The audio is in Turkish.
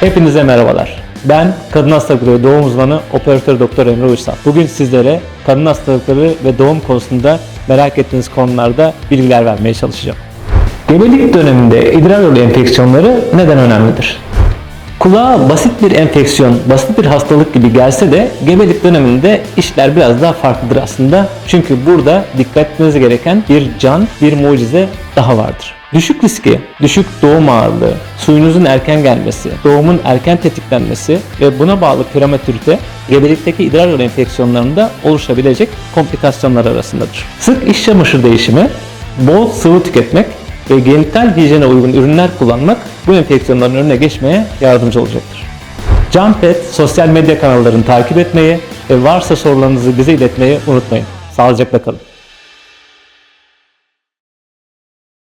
Hepinize merhabalar. Ben kadın hastalıkları doğum uzmanı operatör doktor Emre Uysal. Bugün sizlere kadın hastalıkları ve doğum konusunda merak ettiğiniz konularda bilgiler vermeye çalışacağım. Gebelik döneminde idrar yolu enfeksiyonları neden önemlidir? Kulağa basit bir enfeksiyon, basit bir hastalık gibi gelse de gebelik döneminde işler biraz daha farklıdır aslında. Çünkü burada dikkat etmeniz gereken bir can, bir mucize daha vardır. Düşük riski, düşük doğum ağırlığı, suyunuzun erken gelmesi, doğumun erken tetiklenmesi ve buna bağlı prematürite gebelikteki idrar yolu enfeksiyonlarında oluşabilecek komplikasyonlar arasındadır. Sık iş çamaşır değişimi, bol sıvı tüketmek ve genital hijyene uygun ürünler kullanmak bu enfeksiyonların önüne geçmeye yardımcı olacaktır. Jumpet sosyal medya kanallarını takip etmeyi ve varsa sorularınızı bize iletmeyi unutmayın. Sağlıcakla kalın.